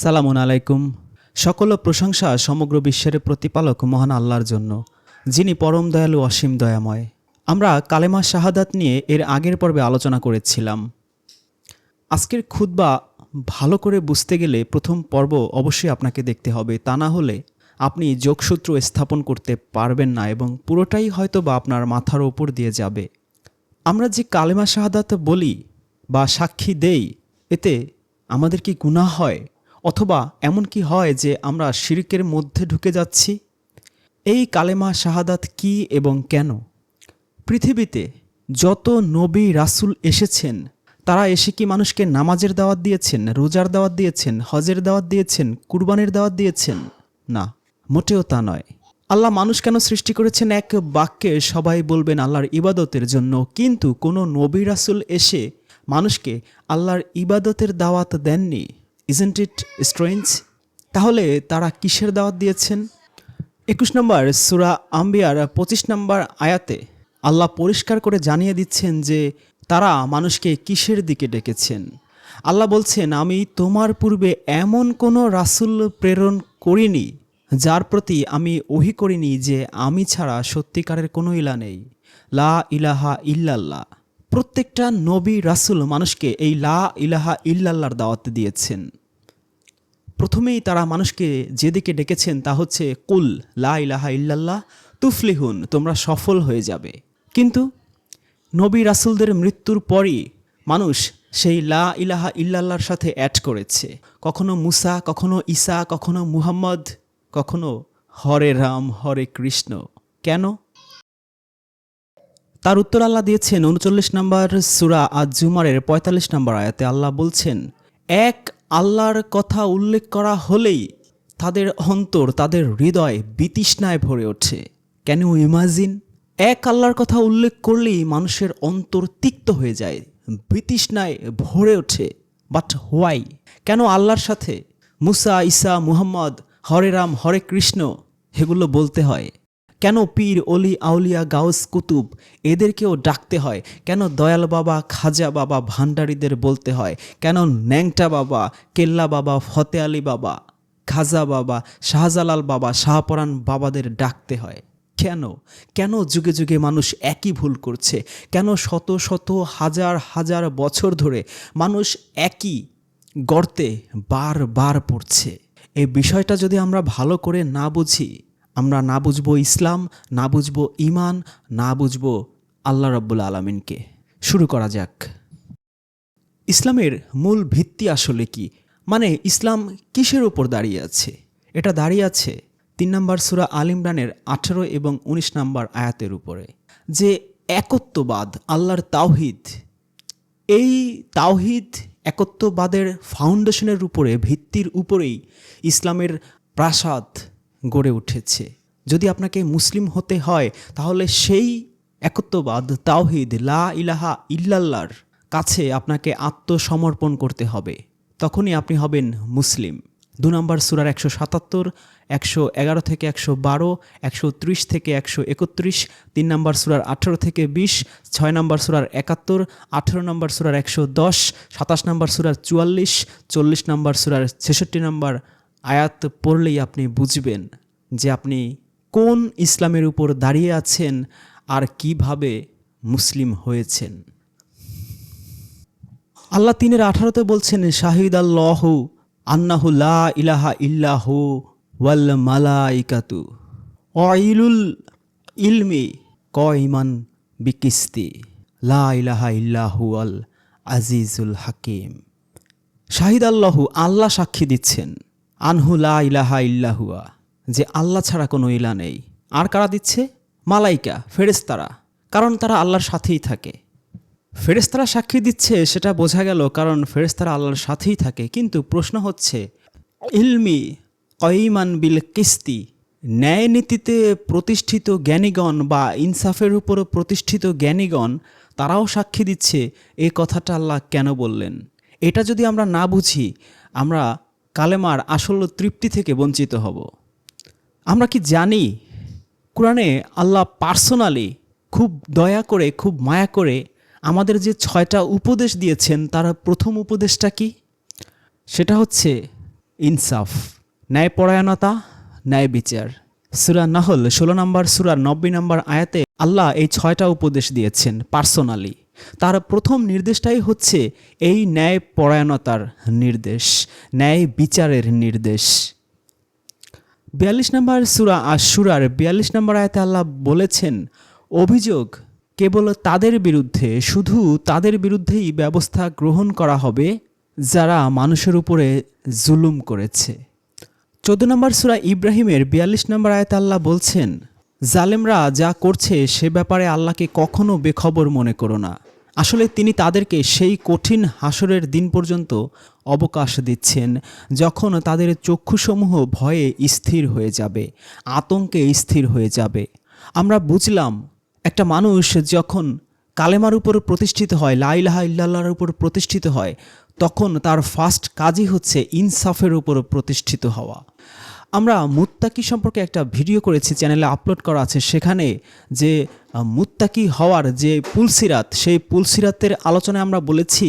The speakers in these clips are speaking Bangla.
সালামুন আলাইকুম। সকল প্রশংসা সমগ্র বিশ্বের প্রতিপালক মহান আল্লাহর জন্য, যিনি পরম দয়ালু অসীম দয়াময়। আমরা কালেমা শাহাদাত নিয়ে এর আগের পর্বে আলোচনা করেছিলাম। আজকের খুতবা ভালো করে বুঝতে গেলে প্রথম পর্ব অবশ্যই আপনাকে দেখতে হবে, তা না হলে আপনি যোগসূত্র স্থাপন করতে পারবেন না এবং পুরোটাই হয়তো বা আপনার মাথার ওপর দিয়ে যাবে। আমরা যে কালেমা শাহাদাত বলি বা সাক্ষী দেই, এতে আমাদের কি গুনাহ হয়? অথবা এমন কি হয় যে আমরা শিরকের মধ্যে ঢুকে যাচ্ছি? এই কালেমা শাহাদাত কি এবং কেন? পৃথিবীতে যত নবী রাসুল এসেছেন, তারা এসে কি মানুষকে নামাজের দাওয়াত দিয়েছেন, রোজার দাওয়াত দিয়েছেন, হজের দাওয়াত দিয়েছেন, কুরবানির দাওয়াত দিয়েছেন? না, মোটেও তা নয়। আল্লাহ মানুষ কেন সৃষ্টি করেছেন এক বাক্যে সবাই বলবেন আল্লাহর ইবাদতের জন্য, কিন্তু কোনো নবী রাসুল এসে মানুষকে আল্লাহর ইবাদতের দাওয়াত দেননি? ইজেন্ট ইট স্ট্রেঞ্জ তাহলে তারা কিসের দাওয়াত দিয়েছেন? একুশ নম্বর সুরা আম্বিয়ার পঁচিশ নম্বর আয়াতে আল্লাহ পরিষ্কার করে জানিয়ে দিচ্ছেন যে তারা মানুষকে কিসের দিকে ডেকেছেন। আল্লাহ বলছেন, আমি তোমার পূর্বে এমন কোনো রাসূল প্রেরণ করিনি, যার প্রতি আমি ওহি করিনি যে আমি ছাড়া সত্যিকারের কোনো ইলা নেই। লা ইলাহা ইল্লাল্লাহ। প্রত্যেকটা নবী রাসূল মানুষকে এই লা ইলাহা ইল্লাল্লাহর দাওয়াত দিয়েছেন। প্রথমেই তারা মানুষকে যেদিকে ডেকেছেন তা হচ্ছে, কুল লা ইলাহা ইল্লাল্লাহ তুফলিহুন, তোমরা সফল হয়ে যাবে। কিন্তু নবী রাসূলদের মৃত্যুর পরই মানুষ সেই লা ইলাহা ইল্লাল্লাহর সাথে অ্যাড করেছে। কখনো মুসা, কখনো ঈসা, কখনো মুহাম্মদ, কখনো হরে রাম, হরে কৃষ্ণ। কেন? তার উত্তর আল্লাহ দিয়েছেন, উনচল্লিশ নম্বর সুরা আজ জুমারের পঁয়তাল্লিশ নম্বর আয়াতে আল্লাহ বলছেন, এক আল্লাহর কথা উল্লেখ করা হলেই তাদের অন্তর, তাদের হৃদয় বিতৃষ্ণায় ভরে ওঠে। ক্যান ইউ ইমাজিন এক আল্লাহর কথা উল্লেখ করলেই মানুষের অন্তর তিক্ত হয়ে যায়, বিতৃষ্ণায় ভরে ওঠে। বাট হোয়াই কেন আল্লাহর সাথে মুসা ইসা মুহাম্মদ হরে রাম হরে কৃষ্ণ এগুলো বলতে হয়? কেন পীর অলি আউলিয়া গাউস কুতুব এদেরকেও ডাকতে হয়? কেন দয়াল বাবা, খাজা বাবা ভান্ডারীদের বলতে হয়? কেন ন্যাংটা বাবা, কেল্লা বাবা, ফতে আলী বাবা, খাজা বাবা, শাহজালাল বাবা শাহপরান বাবাদের ডাকতে হয়? কেন? কেন যুগে যুগে মানুষ একই ভুল করছে? কেন শত শত হাজার হাজার বছর ধরে মানুষ একই গর্তে বারবার পড়ছে? এই বিষয়টা যদি আমরা ভালো করে না বুঝি আমরা না বুঝব ইসলাম, না বুঝব ইমান না বুঝব আল্লাহ রব্বুল আলমিনকে। শুরু করা যাক। ইসলামের মূল ভিত্তি আসলে কি? মানে ইসলাম কিসের ওপর দাঁড়িয়ে আছে? এটা দাঁড়িয়ে আছে তিন নম্বর সুরা আল ইমরানের আঠেরো এবং ১৯ নম্বর আয়াতের উপরে। যে একত্ববাদ, আল্লাহর তাওহিদ, এই তাওহিদ একত্ববাদের ফাউন্ডেশনের উপরে, ভিত্তির উপরেই ইসলামের প্রাসাদ গড়ে উঠেছে। যদি আপনাকে মুসলিম হতে হয়, তাহলে সেই একত্ববাদ, তাওহিদ, লা ইলাহা ইল্লাল্লার কাছে আপনাকে আত্মসমর্পণ করতে হবে। তখনই আপনি হবেন মুসলিম। দু নম্বর সুরার একশো সাতাত্তর, একশো এগারো থেকে একশো বারো, একশো ত্রিশ থেকে একশো একত্রিশ, তিন নম্বর সুরার আঠেরো থেকে বিশ, ছয় নম্বর সুরার একাত্তর, আঠেরো নম্বর সুরার একশো দশ, সাতাশ নম্বর সুরার চুয়াল্লিশ, চল্লিশ নম্বর সুরার ছেষট্টি নম্বর আয়াত পড়লেই আপনি বুঝবেন যে আপনি কোন ইসলামের উপর দাঁড়িয়ে আছেন আর কীভাবে মুসলিম হয়েছেন। আল্লাহ তিনের আঠারোতে বলছেন শাহিদ আল্লাহ আন্নাহু লা ইলাহা ইল্লাহু ওয়াল মালাইকাতু। অইলুল ইলমি ক ইমান বিকিস্তি। লা ইলাহা ইল্লাহু আল আজিজুল হাকিম। শাহিদ আল্লাহু আল্লাহ সাক্ষী দিচ্ছেন। আনহু লা ইলাহা ইল্লাহুয়া যে আল্লাহ ছাড়া কোনো ইলা নেই। আর কারা দিচ্ছে? মালাইকা ফেরেস্তারা কারণ তারা আল্লাহর সাথেই থাকে। ফেরেস্তারা সাক্ষী দিচ্ছে, সেটা বোঝা গেল কারণ ফেরেস্তারা আল্লাহর সাথেই থাকে। কিন্তু প্রশ্ন হচ্ছে, ইলমি কইমান বিল কিস্তি ন্যায় নীতিতে প্রতিষ্ঠিত জ্ঞানীগণ বা ইনসাফের উপর প্রতিষ্ঠিত জ্ঞানীগণ, তারাও সাক্ষী দিচ্ছে এই কথাটা আল্লাহ কেন বললেন? এটা যদি আমরা না বুঝি, আমরা কালেমার আসল তৃপ্তি থেকে বঞ্চিত হব। আমরা কি জানি, কোরআনে আল্লাহ পার্সোনালি খুব দয়া করে, খুব মায়া করে আমাদের যে ছয়টা উপদেশ দিয়েছেন, তার প্রথম উপদেশটা কি? সেটা হচ্ছে ইনসাফ, ন্যায়পরায়ণতা ন্যায় বিচার সুরা নাহল, ষোলো নম্বর, সুরা নব্বই নম্বর আয়াতে আল্লাহ এই ছয়টা উপদেশ দিয়েছেন পার্সোনালি। তার প্রথম নির্দেশটাই হচ্ছে এই ন্যায় পরায়ণতার নির্দেশ ন্যায় বিচারের নির্দেশ। বিয়াল্লিশ নম্বর সুরা আর সুরার বিয়াল্লিশ নম্বর আয়তে আল্লাহ বলেছেন, অভিযোগ কেবল তাদের বিরুদ্ধে, শুধু তাদের বিরুদ্ধেই ব্যবস্থা গ্রহণ করা হবে যারা মানুষের উপরে জুলুম করেছে। চোদ্দ নম্বর সুরা ইব্রাহিমের বিয়াল্লিশ নম্বর আয়তে আল্লাহ বলছেন জালেমরা যা করছে সে ব্যাপারে আল্লাহকে কখনো বেখবর মনে করো না। আসলে তিনি তাদেরকে সেই কঠিন হাসরের দিন পর্যন্ত অবকাশ দিচ্ছেন, যখন তাদের চক্ষুসমূহ ভয়ে স্থির হয়ে যাবে, আতঙ্কে স্থির হয়ে যাবে। আমরা বুঝলাম, একটা মানুষ যখন কালেমার উপর প্রতিষ্ঠিত হয় লাইলাহা ইল্লাল্লাহর উপর প্রতিষ্ঠিত হয়, তখন তার ফার্স্ট কাজই হচ্ছে ইনসাফের উপর প্রতিষ্ঠিত হওয়া। আমরা মুত্তাকি সম্পর্কে একটা ভিডিও করেছি, চ্যানেলে আপলোড করা আছে, সেখানে যে মুত্তাকি হওয়ার যে পুলসিরাত, সেই পুলসিরাতের আলোচনায় আমরা বলেছি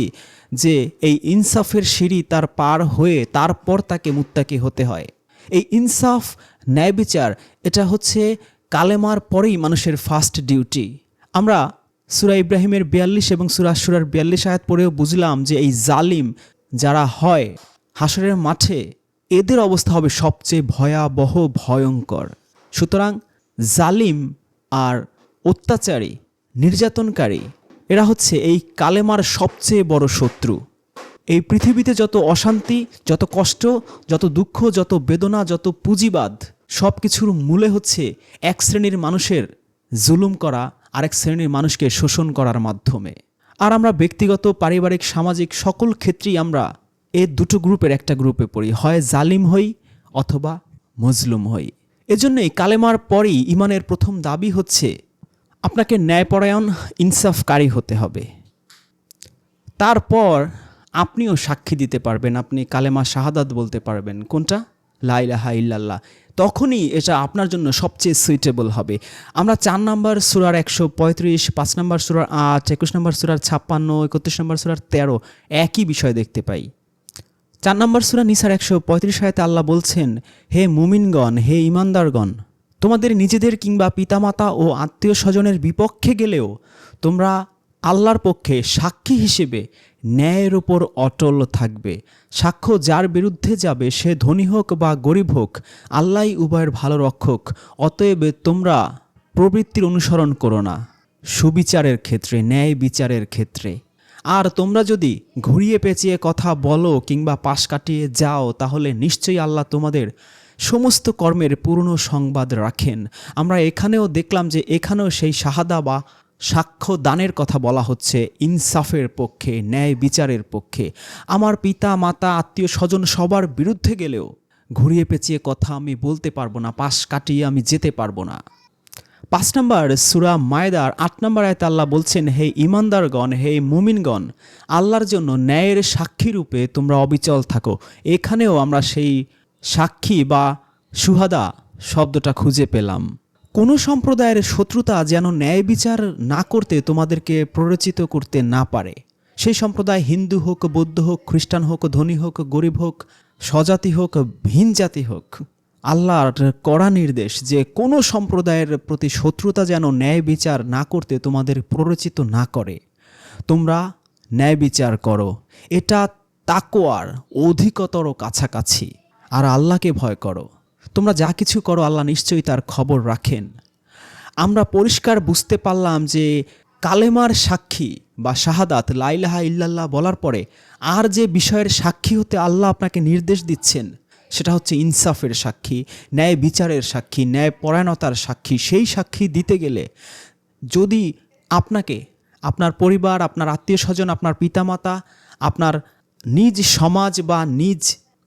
যে, এই ইনসাফের সিঁড়ি তার পার হয়ে তারপর তাকে মুত্তাকি হতে হয়। এই ইনসাফ, ন্যায় বিচার, এটা হচ্ছে কালেমার পরেই মানুষের ফার্স্ট ডিউটি আমরা সুরা ইব্রাহিমের বিয়াল্লিশ এবং সুরা সুরার বিয়াল্লিশ আয়াত পরেও বুঝলাম যে, এই জালিম যারা হয় হাসরের মাঠে এদের অবস্থা হবে সবচেয়ে ভয়াবহ, ভয়ঙ্কর। সুতরাং জালিম আর অত্যাচারী, নির্যাতনকারী, এরা হচ্ছে এই কালেমার সবচেয়ে বড় শত্রু। এই পৃথিবীতে যত অশান্তি, যত কষ্ট, যত দুঃখ, যত বেদনা, যত পুঁজিবাদ সব কিছুর মূলে হচ্ছে এক শ্রেণির মানুষের জুলুম করা, আরেক শ্রেণির মানুষকে শোষণ করার মাধ্যমে। আর আমরা ব্যক্তিগত, পারিবারিক, সামাজিক সকল ক্ষেত্রেই আমরা এ দুটো গ্রুপের একটা গ্রুপে পড়ি, হয় জালিম হই অথবা মজলুম হই। এজন্যই কালেমার পরেই ইমানের প্রথম দাবি হচ্ছে, আপনাকে ন্যায়পরায়ণ, ইনসাফকারী হতে হবে। তারপর আপনিও সাক্ষী দিতে পারবেন, আপনি কালেমা শাহাদাত বলতে পারবেন। কোনটা? লাইলাহা ইল্লাল্লাহ। তখনই এটা আপনার জন্য সবচেয়ে সুইটেবল হবে। আমরা চার নম্বর সুরার একশো পঁয়ত্রিশ, পাঁচ নম্বর সুরার আট, একুশ নম্বর সুরার ছাপ্পান্ন, একত্রিশ নম্বর সুরার তেরো একই বিষয় দেখতে পাই। চার নম্বর সুরা নিসার একশো পঁয়ত্রিশ আয়তে আল্লাহ বলছেন, হে মুমিনগণ, হে ইমানদারগণ তোমাদের নিজেদের কিংবা পিতামাতা ও আত্মীয় স্বজনের বিপক্ষে গেলেও তোমরা আল্লাহর পক্ষে সাক্ষী হিসেবে ন্যায়ের ওপর অটল থাকবে। সাক্ষ্য যার বিরুদ্ধে যাবে, সে ধনী হোক বা গরিব হোক, আল্লাহই উভয়ের ভালো রক্ষক। অতএব তোমরা প্রবৃত্তির অনুসরণ করো না। সুবিচারের ক্ষেত্রে, ন্যায় বিচারের ক্ষেত্রে। আর তোমরা যদি ঘুরিয়ে পেঁচিয়ে কথা বলো কিংবা পাশ কাটিয়ে যাও, তাহলে নিশ্চয়ই আল্লাহ তোমাদের সমস্ত কর্মের পূর্ণ সংবাদ রাখেন। আমরা এখানেও দেখলাম যে এখানেও সেই শাহাদা বা সাক্ষ্য দানের কথা বলা হচ্ছে, ইনসাফের পক্ষে, ন্যায় বিচারের পক্ষে। আমার পিতা, মাতা, আত্মীয়, স্বজন সবার বিরুদ্ধে গেলেও ঘুরিয়ে পেঁচিয়ে কথা আমি বলতে পারব না, পাশ কাটিয়ে আমি যেতে পারব না। পাঁচ নম্বর সুরা মায়দার আট নম্বর আয়তে আল্লাহ বলছেন, হে ইমানদারগণ হে মুমিনগণ, আল্লাহর জন্য ন্যায়ের সাক্ষী রূপে তোমরা অবিচল থাকো। এখানেও আমরা সেই সাক্ষী বা সুহাদা শব্দটা খুঁজে পেলাম। কোনো সম্প্রদায়ের শত্রুতা যেন ন্যায় বিচার না করতে তোমাদেরকে প্ররোচিত করতে না পারে। সেই সম্প্রদায় হিন্দু হোক, বৌদ্ধ হোক, খ্রিস্টান হোক, ধনী হোক, গরিব হোক, স্বজাতি হোক ভিন জাতি হোক আল্লাহর কড়া নির্দেশ যে কোনো সম্প্রদায়ের প্রতি শত্রুতা যেন ন্যায় বিচার না করতে তোমাদের প্ররোচিত না করে। তোমরা ন্যায় বিচার করো। এটা তাকোয়ার অধিকতর কাছাকাছি। আর আল্লাহকে ভয় করো। তোমরা যা কিছু করো, আল্লাহ নিশ্চয়ই তার খবর রাখেন। আমরা পরিষ্কার বুঝতে পারলাম যে কালেমার সাক্ষী বা শাহাদাত লাইলাহা ইল্লাল্লাহ বলার পরে আর যে বিষয়ের সাক্ষী হতে আল্লাহ আপনাকে নির্দেশ দিচ্ছেন সেটা হচ্ছে ইনসাফের সাক্ষী, ন্যায় বিচারের সাক্ষী, ন্যায় পরায়ণতার সাক্ষী। সেই সাক্ষী দিতে গেলে যদি আপনাকে, আপনার পরিবার, আপনার আত্মীয় স্বজন, আপনার পিতামাতা, আপনার নিজ সমাজ বা নিজ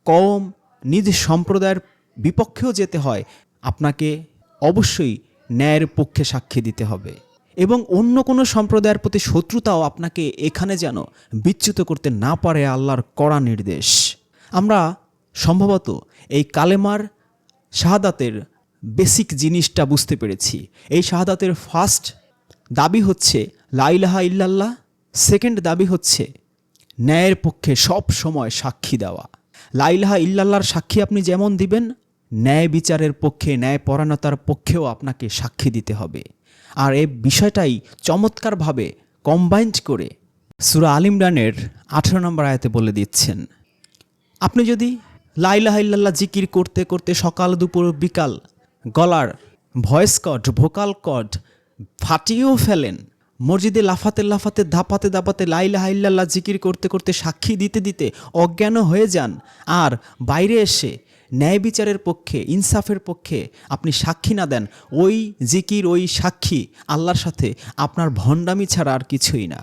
কম নিজ সম্প্রদায়ের বিপক্ষেও যেতে হয়, আপনাকে অবশ্যই ন্যায়ের পক্ষে সাক্ষী দিতে হবে। এবং অন্য কোনো সম্প্রদায়ের প্রতি শত্রুতাও আপনাকে এখানে যেন বিচ্যুত করতে না পারে আল্লাহর কড়া নির্দেশ। আমরা সম্ভবত এই কালেমার শাহাদাতের বেসিক জিনিসটা বুঝতে পেরেছি। এই শাহাদাতের ফার্স্ট দাবি হচ্ছে লাইলাহা ইল্লাল্লাহ। সেকেন্ড দাবি হচ্ছে, ন্যায়ের পক্ষে সব সময় সাক্ষী দেওয়া। লাইলাহা ইল্লাল্লাহর সাক্ষী আপনি যেমন দিবেন, ন্যায় বিচারের পক্ষে, ন্যায় পরায়ণতার পক্ষেও আপনাকে সাক্ষী দিতে হবে। আর এই বিষয়টাই চমৎকারভাবে কম্বাইন্ড করে সুরা আলিমরানের আঠেরো নম্বর আয়াতে বলে দিচ্ছেন। আপনি যদি লাইলাহা ইল্লাল্লাহ জিকির করতে করতে সকাল, দুপুর, বিকাল গলার ভয়েস কট ভোকাল কট ফাটিয়েও ফেলেন। মসজিদে লাফাতে লাফাতে ধাপাতে দাপাতে লাইলাহা ইল্লাল্লাহ জিকির করতে করতে সাক্ষী দিতে দিতে অজ্ঞান হয়ে যান। আর বাইরে এসে ন্যায় বিচারের পক্ষে, ইনসাফের পক্ষে আপনি সাক্ষী না দেন। ওই জিকির, ওই সাক্ষী আল্লাহর সাথে আপনার ভণ্ডামি ছাড়া আর কিছুই না।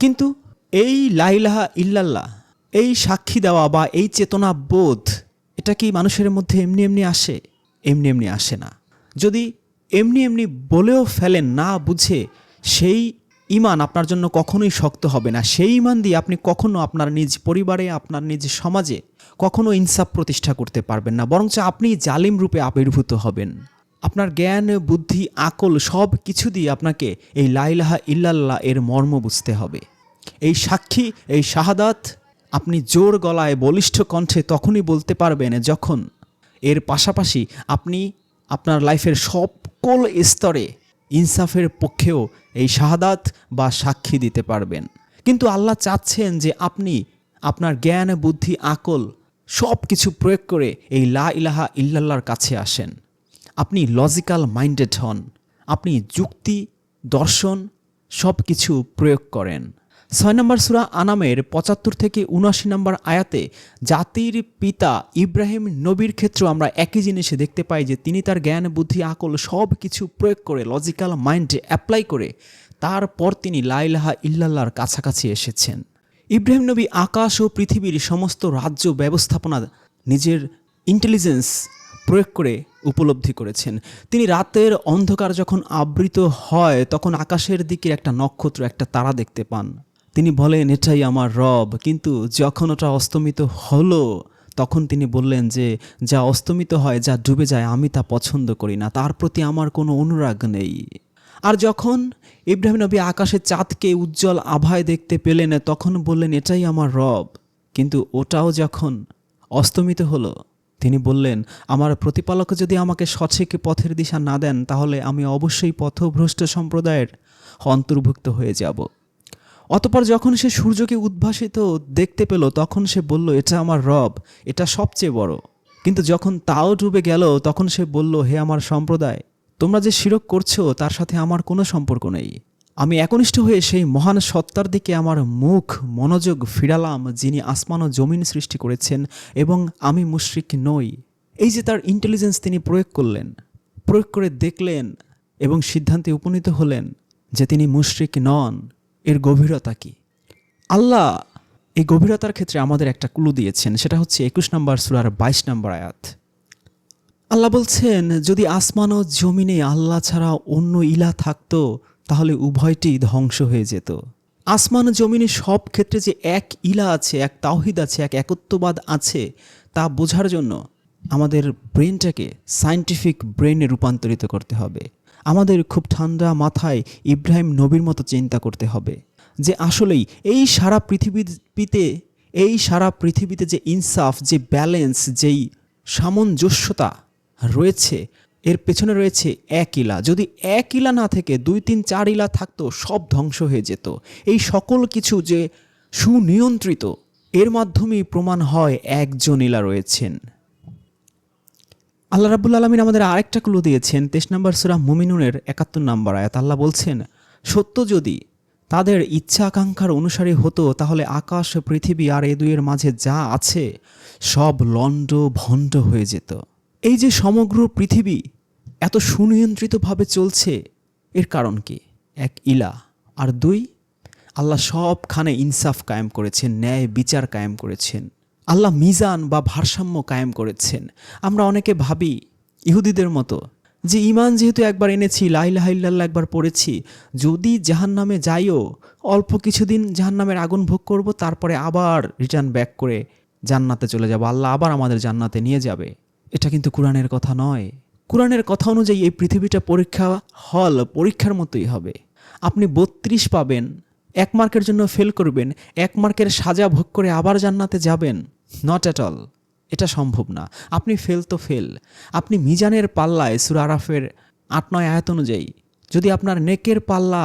কিন্তু এই লাইলাহা ইল্লাল্লাহ এই সাক্ষী দেওয়া বা এই চেতনা বোধ, এটা কি মানুষের মধ্যে এমনি এমনি আসে? এমনি এমনি আসে না। যদি এমনি এমনি বলেও ফেলেন, না বুঝে, সেই ইমান আপনার জন্য কখনোই শক্ত হবে না। সেই ইমান দিয়ে আপনি কখনো আপনার নিজ পরিবারে, আপনার নিজ সমাজে কখনো ইনসাফ প্রতিষ্ঠা করতে পারবেন না। বরঞ্চ আপনি জালিম রূপে আবির্ভূত হবেন। আপনার জ্ঞান, বুদ্ধি, আকল সব কিছু দিয়ে আপনাকে এই লাইলাহা ইল্লাল্লাহ এর মর্ম বুঝতে হবে। এই সাক্ষী, এই শাহাদাত আপনি জোর গলায় বলিষ্ঠ কণ্ঠে তখনই বলতে পারবেন যখন এর পাশাপাশি আপনি আপনার লাইফের সকল স্তরে ইনসাফের পক্ষেও এই শাহাদাত বা সাক্ষী দিতে পারবেন। কিন্তু আল্লাহ চাচ্ছেন যে আপনি আপনার জ্ঞান, বুদ্ধি, আকল সব কিছু প্রয়োগ করে এই লা ইলাহা ইল্লাল্লাহর কাছে আসেন। আপনি লজিক্যাল মাইন্ডেড হন। আপনি যুক্তি, দর্শন সব কিছু প্রয়োগ করেন। ছয় নম্বর সুরা আনামের পঁচাত্তর থেকে উনআশি নম্বর আয়াতে জাতির পিতা ইব্রাহিম নবীর ক্ষেত্রেও আমরা একই জিনিসে দেখতে পাই যে তিনি তার জ্ঞান, বুদ্ধি, আকল সব কিছু প্রয়োগ করে লজিক্যাল মাইন্ডে অ্যাপ্লাই করে তারপর তিনি লাইলাহা ইল্লাল্লাহর কাছাকাছি এসেছেন। ইব্রাহিম নবী আকাশ ও পৃথিবীর সমস্ত রাজ্য ব্যবস্থাপনা নিজের ইন্টেলিজেন্স প্রয়োগ করে উপলব্ধি করেছেন। তিনি রাতের অন্ধকার যখন আবৃত হয়, তখন আকাশের দিকে একটা নক্ষত্র, একটা তারা দেখতে পান। তিনি বলেন, এটাই আমার রব। কিন্তু যখন ওটা অস্তমিত হলো, তখন তিনি বললেন যে, যা অস্তমিত হয়, যা ডুবে যায়, আমি তা পছন্দ করি না। তার প্রতি আমার কোনো অনুরাগ নেই। আর যখন ইব্রাহিম নবী আকাশে চাঁদকে উজ্জ্বল আভায় দেখতে পেলেন, তখন বললেন, এটাই আমার রব। কিন্তু ওটাও যখন অস্তমিত হলো, তিনি বললেন, আমার প্রতিপালক যদি আমাকে সঠিক পথের দিশা না দেন, তাহলে আমি অবশ্যই পথভ্রষ্ট সম্প্রদায়ের অন্তর্ভুক্ত হয়ে যাব। অতপর যখন সে সূর্যকে উদ্ভাসিত দেখতে পেল, তখন সে বলল, এটা আমার রব, এটা সবচেয়ে বড়। কিন্তু যখন তাও ডুবে গেল, তখন সে বলল, হে আমার সম্প্রদায়, তোমরা যে শিরক করছ, তার সাথে আমার কোনো সম্পর্ক নেই। আমি একনিষ্ঠ হয়ে সেই মহান সত্তার দিকে আমার মুখ, মনোযোগ ফিরালাম, যিনি আসমান ও জমিন সৃষ্টি করেছেন, এবং আমি মুশরিক নই। এই যে তার ইন্টেলিজেন্স তিনি প্রয়োগ করলেন, প্রয়োগ করে দেখলেন, এবং সিদ্ধান্তে উপনীত হলেন যে তিনি মুশরিক নন। এর গভীরতা কি? আল্লাহ এই গভীরতার ক্ষেত্রে আমাদের একটা ক্লু দিয়েছেন, সেটা হচ্ছে একুশ নম্বর সুরার বাইশ নম্বর আয়াত। আল্লাহ বলছেন, যদি আসমান ও জমিনে আল্লাহ ছাড়া অন্য ইলা থাকতো, তাহলে উভয়টি ধ্বংস হয়ে যেত। আসমান জমিনে সব ক্ষেত্রে যে এক ইলা আছে, এক তাওহিদ আছে, এক একত্ববাদ আছে, তা বোঝার জন্য আমাদের ব্রেনটাকে সায়েন্টিফিক ব্রেনে রূপান্তরিত করতে হবে। আমাদের খুব ঠান্ডা মাথায় ইব্রাহিম নবীর মতো চিন্তা করতে হবে যে আসলেই এই সারা পৃথিবীতে, এই সারা পৃথিবীতে যে ইনসাফ, যে ব্যালেন্স, যেই সামঞ্জস্যতা রয়েছে, এর পেছনে রয়েছে এক ইলা। যদি এক ইলা না থেকে দুই, তিন, চার ইলা থাকতো, সব ধ্বংস হয়ে যেত। এই সকল কিছু যে সুনিয়ন্ত্রিত, এর মাধ্যমেই প্রমাণ হয় একজন ইলা রয়েছেন। আল্লাহ রাবুল আলমিন আমাদের আরেকটা ক্লু দিয়েছেন, তেইশ নম্বর সুরা মুমিনুনের একাত্তর নম্বর আয়াত। আল্লাহ বলছেন, সত্য যদি তাদের ইচ্ছা আকাঙ্ক্ষার অনুসারী হতো, তাহলে আকাশ, পৃথিবী আর এ দুইয়ের মাঝে যা আছে, সব লণ্ড ভণ্ড হয়ে যেত। এই যে সমগ্র পৃথিবী এত সুনিয়ন্ত্রিতভাবে চলছে, এর কারণ কি? এক, ইলা। আর দুই, আল্লাহ সবখানে ইনসাফ কায়েম করেছেন, ন্যায় বিচার কায়েম করেছেন। আল্লাহ মিজান বা ভারসাম্য কায়েম করেছেন। আমরা অনেকে ভাবি, ইহুদিদের মতো, যে ইমান যেহেতু একবার এনেছি লাইলাহাইল্লাহ একবার পড়েছি, যদি জাহান নামে যাইও, অল্প কিছুদিন জাহান নামের আগুন ভোগ করব, তারপরে আবার রিটার্ন ব্যাক করে জান্নাতে চলে যাব। আল্লাহ আবার আমাদের জান্নাতে নিয়ে যাবে। এটা কিন্তু কোরআনের কথা নয়। কোরআনের কথা অনুযায়ী এই পৃথিবীটা পরীক্ষা হল, পরীক্ষার মতোই হবে। আপনি বত্রিশ পাবেন, এক মার্কের জন্য ফেল করবেন, এক মার্কের সাজা ভোগ করে আবার জান্নাতে যাবেন। নট অ্যাট অল এটা সম্ভব না। আপনি ফেল তো ফেল আপনি মিজানের পাল্লায় সুর আরাফের আট, নয় আয়াত অনুযায়ী যদি আপনার নেকের পাল্লা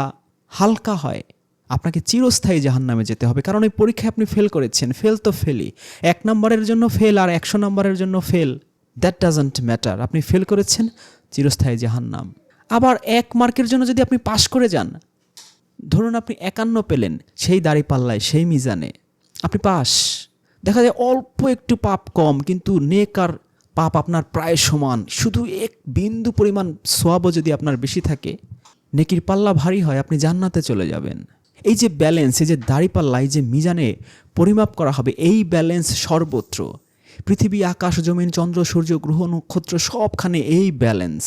হালকা হয়, আপনাকে চিরস্থায়ী জাহান্নামে যেতে হবে। কারণ ওই পরীক্ষায় আপনি ফেল করেছেন। ফেল তো ফেলই এক নম্বরের জন্য ফেল আর একশো নম্বরের জন্য ফেল দ্যাট ডাজন্ট ম্যাটার আপনি ফেল করেছেন, চিরস্থায়ী জাহান্নাম। আবার এক মার্কের জন্য যদি আপনি পাশ করে যান, ধরুন আপনি একান্ন পেলেন সেই দাড়ি পাল্লায়, সেই মিজানে। আপনি পাস দেখা যায় অল্প একটু পাপ কম, কিন্তু নেক আর পাপ আপনার প্রায় সমান। শুধু এক বিন্দু পরিমাণ সোয়াবও যদি আপনার বেশি থাকে, নেকির পাল্লা ভারী হয়, আপনি জান্নাতে চলে যাবেন। এই যে ব্যালেন্স এই যে দাড়ি পাল্লা এই যে মিজানে পরিমাপ করা হবে, এই ব্যালেন্স সর্বত্র। পৃথিবী, আকাশ, জমিন, চন্দ্র, সূর্য, গ্রহ, নক্ষত্র, সবখানে এই ব্যালেন্স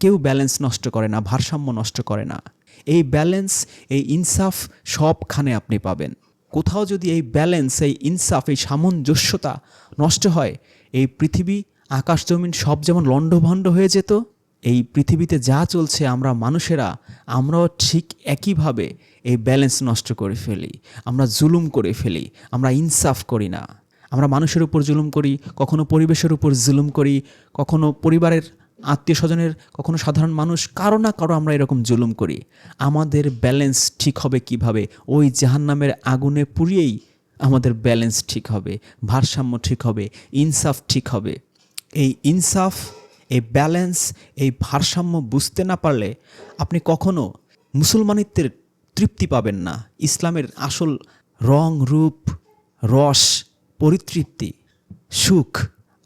কেউ ব্যালেন্স নষ্ট করে না, ভারসাম্য নষ্ট করে না। এই ব্যালেন্স এই ইনসাফ সবখানে আপনি পাবেন। কোথাও যদি এই ব্যালেন্স এই ইনসাফ এই সামঞ্জস্যতা নষ্ট হয়, এই পৃথিবী, আকাশ জমিন সব যেমন লণ্ডভণ্ড হয়ে যেত, এই পৃথিবীতে যা চলছে আমরা মানুষেরা, আমরাও ঠিক একইভাবে এই ব্যালেন্স নষ্ট করে ফেলি, আমরা জুলুম করে ফেলি, আমরা ইনসাফ করি না। আমরা মানুষের উপর জুলুম করি, কখনো পরিবেশের উপর জুলুম করি, কখনো পরিবারের আত্মীয় স্বজনের কখনো সাধারণ মানুষ, কারও না কারও আমরা এরকম জুলুম করি। আমাদের ব্যালেন্স ঠিক হবে কীভাবে? ওই জাহান্নামের আগুনে পুড়িয়েই আমাদের ব্যালেন্স ঠিক হবে, ভারসাম্য ঠিক হবে, ইনসাফ ঠিক হবে। এই ইনসাফ, এই ব্যালেন্স এই ভারসাম্য বুঝতে না পারলে আপনি কখনো মুসলমানিত্বের তৃপ্তি পাবেন না। ইসলামের আসল রং, রূপ, রস, পরিতৃপ্তি, সুখ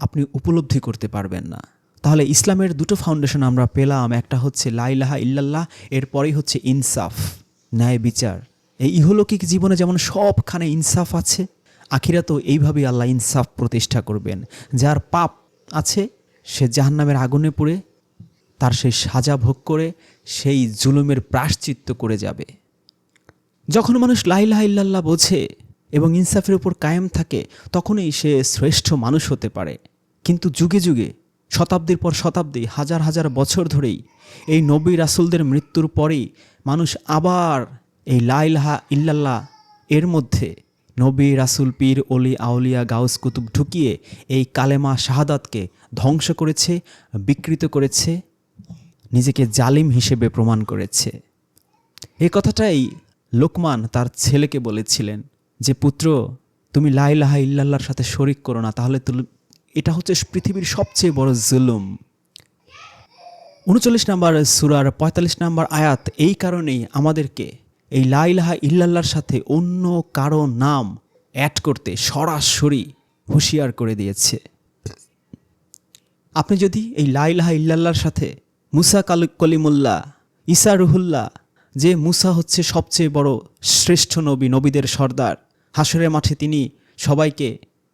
আপনি উপলব্ধি করতে পারবেন না। তাহলে ইসলামের দুটো ফাউন্ডেশন আমরা পেলাম, একটা হচ্ছে লাইলাহা ইল্লাল্লাহ, এরপরেই হচ্ছে ইনসাফ, ন্যায় বিচার। এই ইহলৌকিক জীবনে যেমন সবখানে ইনসাফ আছে, আখিরাতেও এইভাবেই আল্লাহ ইনসাফ প্রতিষ্ঠা করবেন। যার পাপ আছে, সে জাহান্নামের আগুনে পড়ে, তার সেই সাজা ভোগ করে, সেই জুলুমের প্রাশ্চিত্য করে যাবে। যখন মানুষ লাইলাহ ইল্লাল্লাহ বোঝে এবং ইনসাফের উপর কায়েম থাকে, তখনই সে শ্রেষ্ঠ মানুষ হতে পারে। কিন্তু যুগে যুগে শতাব্দীর পর শতাব্দী, হাজার হাজার বছর ধরেই এই নবী রাসুলদের মৃত্যুর পরেই মানুষ আবার এই লাইলাহা ইল্লাল্লাহ এর মধ্যে নবী রাসুল, পীর অলি আউলিয়া, গাউস, কুতুব ঢুকিয়ে এই কালেমা শাহাদাতকে ধ্বংস করেছে, বিকৃত করেছে, নিজেকে জালিম হিসেবে প্রমাণ করেছে। এই কথাটাই লোকমান তার ছেলেকে বলেছিলেন যে, পুত্র, তুমি লাইলাহা ইল্লাল্লাহর সাথে শরিক করো না, তাহলে এটা হচ্ছে পৃথিবীর সবচেয়ে বড় জুলুম। উনচল্লিশ নাম্বার সুরার পঁয়তাল্লিশ নাম্বার আয়াত এই কারণেই আমাদেরকে এই লাইলাহা ইল্লাল্লাহর সাথে অন্য কারও নাম অ্যাড করতে সরাসরি হুঁশিয়ার করে দিয়েছে। আপনি যদি এই লাইলাহা ইল্লাল্লাহর সাথে মুসা কাল কলিমুল্লাহ ইসা রুহুল্লাহ, যে মুসা হচ্ছে সবচেয়ে বড় শ্রেষ্ঠ নবী, নবীদের সর্দার হাসরের মাঠে তিনি সবাইকে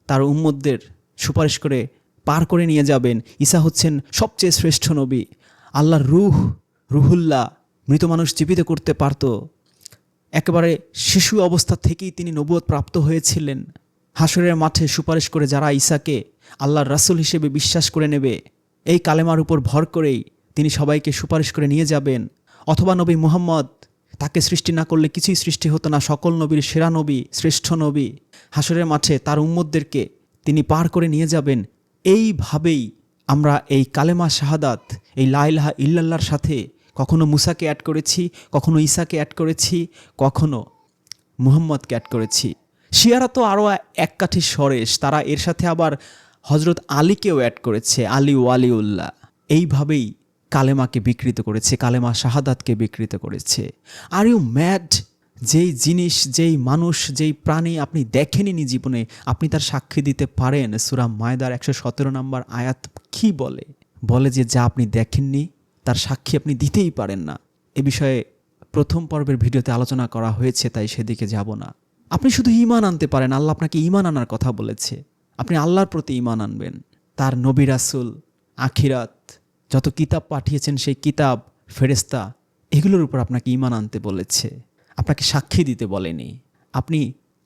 তার উম্মতদের সুপারিশ করে পার করে নিয়ে যাবেন। ঈসা হচ্ছেন সবচেয়ে শ্রেষ্ঠ নবী। আল্লাহর রুহ, রুহুল্লাহ মৃত মানুষ জীবিত করতে পারত। একেবারে শিশু অবস্থা থেকেই তিনি নবুয়ত প্রাপ্ত হয়েছিলেন। হাসরের মাঠে সুপারিশ করে যারা ঈসাকে আল্লাহর রাসূল হিসেবে বিশ্বাস করে নেবে, এই কালেমার উপর ভর করেই তিনি সবাইকে সুপারিশ করে নিয়ে যাবেন। অথবা নবী মুহাম্মদ, তাকে সৃষ্টি না করলে কিছুই সৃষ্টি হতো না। সকল নবীর সেরা নবী, শ্রেষ্ঠ নবী। হাসরের মাঠে তার উম্মতদেরকে তিনি পার করে নিয়ে যাবেন। এইভাবেই আমরা এই কালেমা শাহাদাত, এই লাইলাহা ইল্লাল্লাহর সাথে কখনো মুসাকে অ্যাড করেছি, কখনো ঈসাকে অ্যাড করেছি, কখনো মুহাম্মদকে অ্যাড করেছি। শিয়ারা তো আরও এক কাঠি সরেশ, তারা এর সাথে আবার হজরত আলীকেও অ্যাড করেছে, আলী ওয়ালিউল্লাহ। এইভাবেই কালেমাকে বিকৃত করেছে, কালেমা শাহাদাতকে বিকৃত করেছে। আর ইউ ম্যাড যেই জিনিস, যেই মানুষ, যেই প্রাণী আপনি দেখেননি জীবনে, আপনি তার সাক্ষী দিতে পারেন। সুরা মায়দার একশো সতেরো নম্বর আয়াত কি বলে? বলে যে, যা আপনি দেখেননি তার সাক্ষী আপনি দিতেই পারেন না। এ বিষয়ে প্রথম পর্বের ভিডিওতে আলোচনা করা হয়েছে, তাই সেদিকে যাব না। আপনি শুধু ইমান আনতে পারেন, আল্লাহ আপনাকে ইমান আনার কথা বলেছে। আপনি আল্লাহর প্রতি ইমান আনবেন। তার নবী রাসুল, আখিরাত, যত কিতাব পাঠিয়েছেন, সেই কিতাব ফেরেস্তা এগুলোর উপর আপনাকে ইমান আনতে বলেছে। আপনাকে সাক্ষী দিতে বলেনি। আপনি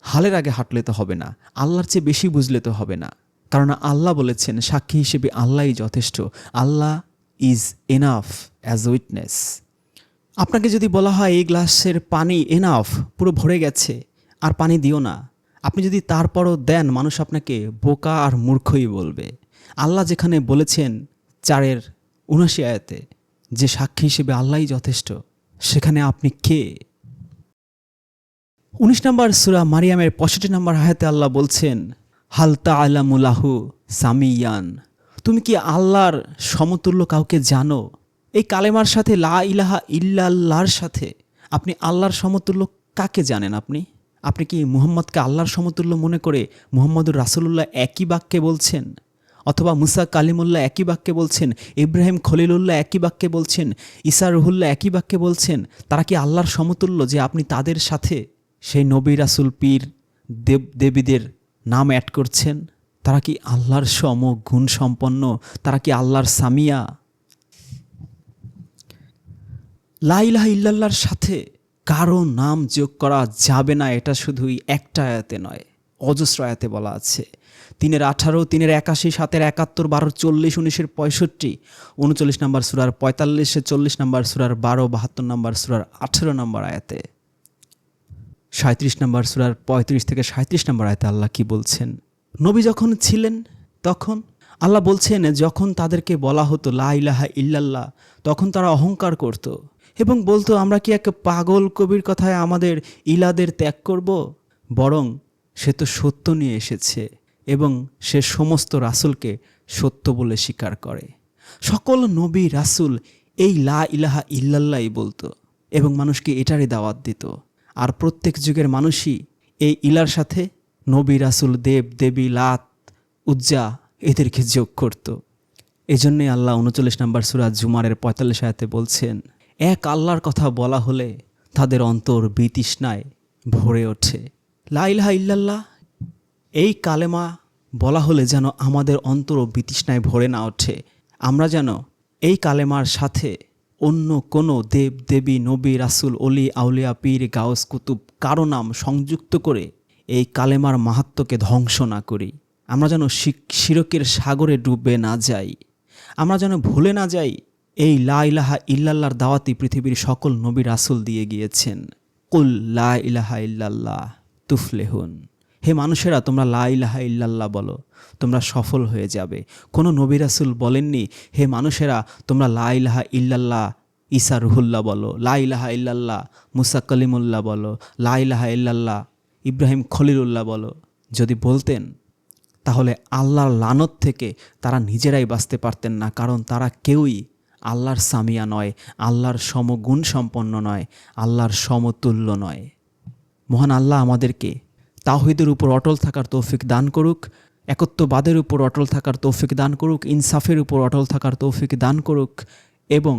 হালের আগে হাঁটলে তো হবে না, আল্লাহর চেয়ে বেশি বুঝলে তো হবে না। কারণ আল্লাহ বলেছেন, সাক্ষী হিসেবে আল্লাহই যথেষ্ট। Allah is enough as witness আপনাকে যদি বলা হয়, এই গ্লাসের পানি এনাফ পুরো ভরে গেছে, আর পানি দিও না। আপনি যদি তারপরও দেন, মানুষ আপনাকে বোকা আর মূর্খই বলবে। আল্লাহ যেখানে বলেছেন, চারের উনাশি আয়াতে, যে সাক্ষী হিসেবে আল্লাহই যথেষ্ট, সেখানে আপনি কে? উনিশ নম্বর সুরা মারিয়ামের পঁয়ষট্টি নম্বর হায়াতে আল্লাহ বলছেন হালতা আলামুলাহু সামিয়ান? তুমি কি আল্লাহর সমতুল্য কাউকে জানো? এই কালেমার সাথে লা ইলাহা ইল্লাল্লাহর সাথে আপনি আল্লাহর সমতুল্য কাকে জানেন আপনি? আপনি কি মুহাম্মদকে আল্লাহর সমতুল্য মনে করে মুহাম্মদুর রাসুলুল্লাহ একই বাক্যে বলছেন? অথবা মুসা কালিমুল্লাহ একই বাক্যে বলছেন? ইব্রাহিম খলিলুল্লাহ একই বাক্যে বলছেন? ইসা রুহুল্লাহ একই বাক্যে বলছেন? তারা কি আল্লাহর সমতুল্য যে আপনি তাদের সাথে সেই নবী রাসুল পীর দেব, দেবীদের নাম অ্যাড করছেন। তারা কি আল্লাহর সম গুণ সম্পন্ন? তারা কি আল্লাহর সামিয়া? লাইলাহ ইল্লাল্লাহর সাথে কারও নাম যোগ করা যাবে না, এটা শুধুই একটা আয়াতে নয়, অজস্র আয়াতে বলা আছে। তিনের আঠারো, তিনের একাশি, সাতের একাত্তর বারো চল্লিশ, উনিশের পঁয়ষট্টি, উনচল্লিশ নম্বর সুরার পঁয়তাল্লিশে, চল্লিশ নম্বর সুরার বারো, বাহাত্তর নম্বর সুরার আঠেরো নম্বর আয়াতে। সাঁত্রিশ নম্বর সুরার পঁয়ত্রিশ থেকে সাঁত্রিশ নম্বর আয়তে আল্লাহ কি বলছেন? নবী যখন ছিলেন, তখন আল্লাহ বলছেন, যখন তাদেরকে বলা হতো, লা ইলাহা ইল্লাল্লাহ, তখন তারা অহংকার করত। এবং বলতো, আমরা কি এক পাগল কবির কথায় আমাদের ইলাদের ত্যাগ করব? বরং সে তো সত্য নিয়ে এসেছে এবং সে সমস্ত রাসুলকে সত্য বলে স্বীকার করে। সকল নবী রাসুল এই লা ইলাহা ইল্লাল্লাই বলতো এবং মানুষকে এটারই দাওয়াত দিত। আর প্রত্যেক যুগের মানুষই এই ইলার সাথে নবী রাসুল, দেব, দেবী, লাত, উজ্জা এদেরকে যোগ করত। এজন্যে আল্লাহ উনচল্লিশ নম্বর সুরাজ জুমারের পঁয়তাল্লিশ আয়াতে বলছেন, এক আল্লাহর কথা বলা হলে তাদের অন্তর বিতৃষ্ণায় ভরে ওঠে। লাইলাহা ইল্লাল্লাহ, এই কালেমা বলা হলে যেন আমাদের অন্তর বিতৃষ্ণায় ভরে না ওঠে। আমরা যেন এই কালেমার সাথে অন্য কোনো দেব, দেবী, নবী, রাসুল অলি আউলিয়া, পীর, গাউস, কুতুব কারও নাম সংযুক্ত করে এই কালেমার মাহাত্মকে ধ্বংস না করি। আমরা যেন শিরকের সাগরে ডুবে না যাই। আমরা যেন ভুলে না যাই এই লা ইলাহা ইল্লাল্লাহর দাওয়াতি পৃথিবীর সকল নবী, রাসুল দিয়ে গিয়েছেন। কুল লা ইলাহা ইল্লাল্লাহ, তুফলেহুন। হে মানুষেরা, তোমরা লা ইলাহা ইল্লাল্লাহ বলো, তোমরা সফল হয়ে যাবে। কোনো নবী রাসুল বলেননি, হে মানুষেরা, তোমরা লা ইলাহা ইল্লাল্লাহ ঈসা রুহুল্লাহ বলো, লা ইলাহা ইল্লাল্লাহ মুসা কলিমুল্লাহ বলো, লা ইলাহা ইল্লাল্লাহ ইব্রাহিম খলিলুল্লাহ বলো। যদি বলতেন, তাহলে আল্লাহর লানত থেকে তারা নিজেরাই বাঁচতে পারতেন না, কারণ তারা কেউই আল্লাহর সামিয়া নয়, আল্লাহর সমগুণ সম্পন্ন নয়, আল্লাহর সমতুল্য নয়। মহান আল্লাহ আমাদেরকে তাহিদের উপর অটল থাকার তৌফিক দান করুক, একত্ববাদের উপর অটল থাকার তৌফিক দান করুক, ইনসাফের উপর অটল থাকার তৌফিক দান করুক এবং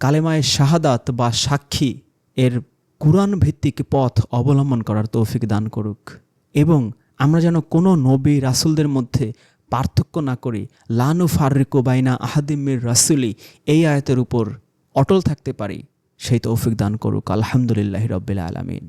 কালেমায় শাহাদাত বা সাক্ষী এর কুরআন ভিত্তিক পথ অবলম্বন করার তৌফিক দান করুক এবং আমরা যেন কোনো নবী রাসুলদের মধ্যে পার্থক্য না করি। লানু ফারিকো বাইনা আহাদিমির রাসুলি, এই আয়তের উপর অটল থাকতে পারি, সেই তৌফিক দান করুক। আলহামদুলিল্লাহ রব্বিল আলমিন।